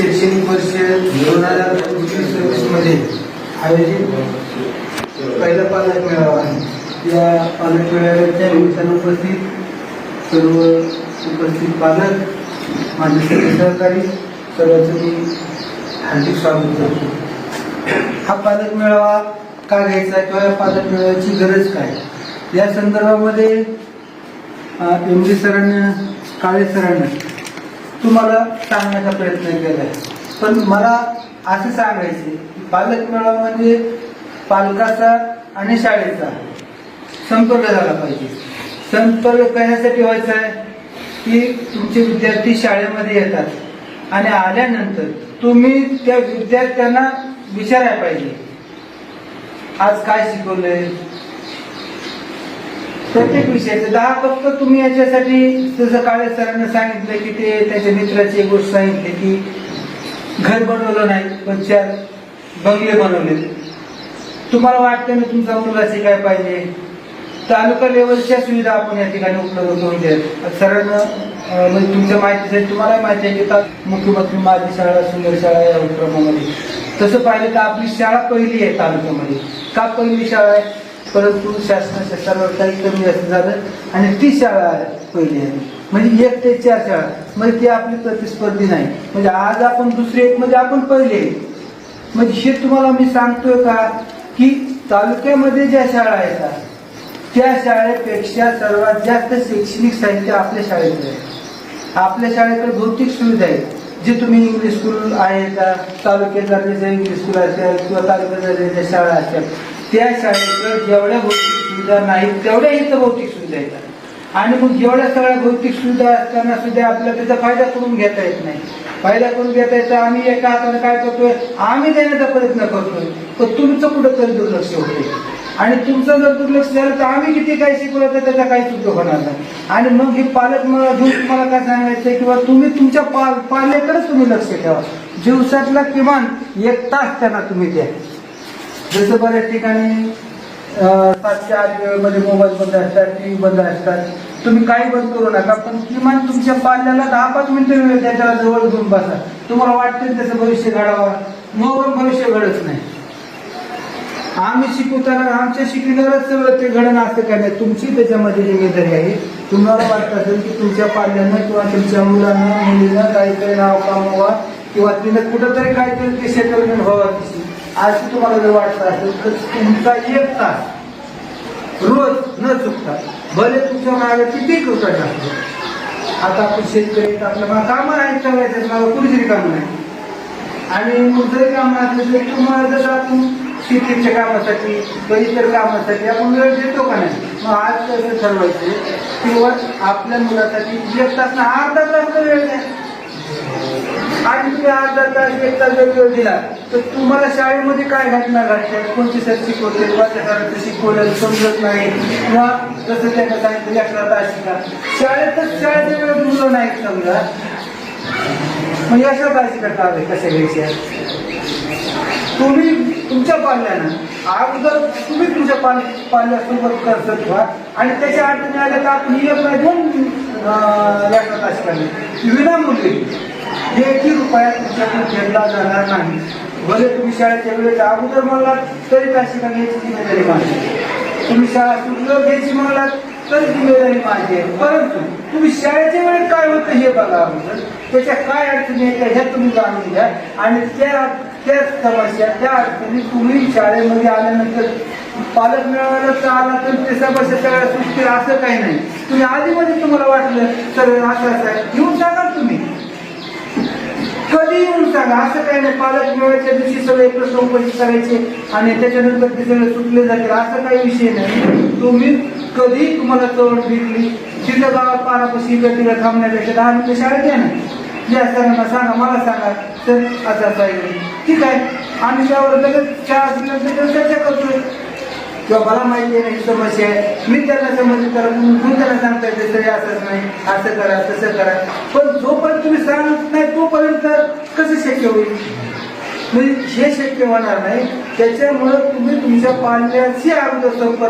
शैक्षणिक वर्ष दोन हजार पंचवीसमध्ये आयोजित पहिला पालक मेळावा आहे. या पालक मेळाव्याच्या निमित्तानं उपस्थित सर्व उपस्थित पालक माझे सर्व सहकारी सर्वांचं मी हार्दिक स्वागत करतो. हा पालक मेळावा का घ्यायचा किंवा या पालक मेळाव्याची गरज काय? या संदर्भामध्ये एम डी सरांना काळे सरांना तुम्हाला सांगण्याचा प्रयत्न केला आहे पण मला असं सांगायचे पालक मेळा म्हणजे पालकाचा आणि शाळेचा संपर्क झाला पाहिजे. संपर्क कशासाठी व्हायचा आहे? की तुमचे विद्यार्थी शाळेमध्ये येतात आणि आल्यानंतर तुम्ही त्या विद्यार्थ्यांना विचारायला पाहिजे. आज काय शिकवलंय? प्रत्येक विषयाचं. दहा फक्त तुम्ही याच्यासाठी जसं काळे सरांना सांगितलं की ते त्याच्या मित्राची एक गोष्ट सांगितली की घर बनवलं नाही पण चार बंगले बनवले. तुम्हाला वाटतं ना तुमचा मुलगा शिकाय पाहिजे? तालुका लेवलच्या सुविधा आपण या ठिकाणी उपलब्ध करून द्या सरांना म्हणजे तुमच्या माहितीसाठी तुम्हाला माहिती आहे की का मुख्यमंत्री माझी शाळा सुंदर शाळा या उपक्रमामध्ये. तसं पाहिलं तर आपली शाळा पहिली आहे तालुक्यामध्ये. का पहिली शाळा आहे? परंतु शासनाच्या सर्व काही कमी जास्त झालं आणि ती शाळा आहे पहिली आहे. म्हणजे एक ते चार शाळा. म्हणजे ती आपली प्रतिस्पर्धी नाही. म्हणजे आज आपण दुसरी एक म्हणजे आपण पहिले म्हणजे हे तुम्हाला मी सांगतोय का की तालुक्यामध्ये ज्या शाळा आहेत त्या शाळेपेक्षा सर्वात जास्त शैक्षणिक साहित्य आपल्या शाळेत आहे. आपल्या शाळेकडे भौतिक सुविधा आहेत. जे तुम्ही इंग्लिश स्कूल आहे का तालुक्यात दर्जाच्या इंग्लिश स्कूल असेल किंवा तालुक्यात दर्जाच्या शाळा असेल त्या शाळेकडे जेवढ्या भौतिक सुविधा नाहीत तेवढ्या इथं भौतिक सुविधा येतात आणि मग जेवढ्या सगळ्या भौतिक सुविधा असताना सुद्धा आपल्याला त्याचा फायदा करून घेता येत नाही. फायदा करून घेता येतं? आम्ही एका हाताने काय करतोय? आम्ही देण्याचा प्रयत्न करतोय. पण तुमचं कुठंतरी दुर्लक्ष होते आणि तुमचं जर दुर्लक्ष झालं तर आम्ही किती काय शिकवलं तर त्याचा काहीच उपयोग होणार नाही. आणि मग हे पालक मला घेऊन तुम्हाला काय सांगायचं किंवा तुम्ही तुमच्या पाल पाल्याकडेच तुम्ही लक्ष ठेवा. दिवसातला किमान एक तास त्यांना तुम्ही द्या. जसं बऱ्याच ठिकाणी सातशे आठ वेळेमध्ये मोबाईल बंद असतात टी व्ही बंद असतात. तुम्ही काही बंद करू नका पण किमान तुमच्या पाल्याला दहा पाच मिनिटं वेळ त्याच्याजवळ घेऊन बसा. तुम्हाला वाटतं त्याचं भविष्य घडावं? हो, मग भविष्य घडत नाही. आम्ही शिकवताना आमच्या शिकविणारच सगळं ते घडण असं काय नाही. तुमची त्याच्यामध्ये जिम्मेदारी आहे. तुम्हाला वाटत असेल की तुमच्या पाल्यानं किंवा तुमच्या मुलांना मुलीनं काहीतरी नाव कमावा किंवा तिनं कुठंतरी काहीतरी ते सेटलमेंट व्हावं असं तुम्हाला जर वाटत असेल तर तुमचा एक तास रोज न चुकता भले तुमच्या मागे किती कृपया असतो आता आपण शेतकरी आपल्या मला कामं आहेत करायचं मला कुणीतरी कामं नाही. आणि मग जरी काम असलं तरी तुम्हाला जसं आपण शेतीच्या कामासाठी किंवा इतर कामासाठी आपण वेळ देतो का नाही? मग आज कसं ठरवायचं किंवा आपल्या मुलासाठी एक तास ना अर्धा तास वेळ द्या. आणि तुम्ही अर्धा तास एक तास जर वेळ दिला तर तुम्हाला शाळेमध्ये काय घटना घडतात कोणते सर शिकवते कोणत्या सरांचं शिकवलेलं समजत नाही. किंवा जसं त्यांना सांगितलं अकरा तास शिका. शाळेतच शाळेच्या वेळ मुलं नाही समजा. मग अशा काळजी करता आले कशा घ्यायच्या? तुम्ही तुमच्या पाल्यानं अगोदर तुम्ही तुमच्या पाल पाल्यासोबत कर्ज ठेवा. आणि त्याच्या अडचणी आल्या तर आपण ही एक दोन लेखा तास काढले विनामूल्य. एकही रुपया तुमच्याकडून घेतला जाणार नाही. भले तुम्ही शाळेच्या वेळेच्या अगोदर म्हणलात तरी तास शिका घ्यायची जिम्मेदारी माझी. तुम्ही शाळा सुटलं घ्यायची म्हणलात तरी जिम्मेदारी माझी आहे. परंतु तुम्ही शाळेच्या वेळेत काय होतं हे बघा अगोदर. त्याच्या काय अडचणी आहेत ह्या तुम्ही जाणून घ्या. आणि त्या त्या समस्या त्या अडचणी तुम्ही शाळेमध्ये आल्यानंतर पालक मिळाला तर आला तर ते समस्या सगळ्या सुटतील असं काही नाही. तुम्ही आधीमध्ये तुम्हाला वाटलं तर असं असं आहे येऊन सांगा ना तुम्ही कधी येऊन सांगा. असं काही नाही. पालक मेळाव्याच्या दिवशी सगळे प्रश्न उपस्थित करायचे आणि त्याच्यानंतर ते सगळे सुटले जातील. असं काही विषय नाही. तुम्ही कधी तुम्हाला चवड भेटली तिथं गावात पारापाशी इकडे तिकडे थांबण्यापेक्षा दहा मिनिटं शाळेत या ना. या सरांना सांगा मला सांगा. तर असं पाहिजे ठीक आहे. आम्ही त्यावर लगेच चहा दिल्यानंतर चर्चा करतोय. किंवा मला माहिती आहे ना ही समस्या आहे. मी त्यांना समज करा. म्हणून त्यांना सांगता येते तरी असंच नाही. असं करा तसं करा. पण जोपर्यंत तुम्ही सांगत नाही तोपर्यंत कसं होईल म्हणजे हे शक्य होणार नाही. त्याच्यामुळं तुम्ही तुमच्या पाण्याची अगोदर संपर्क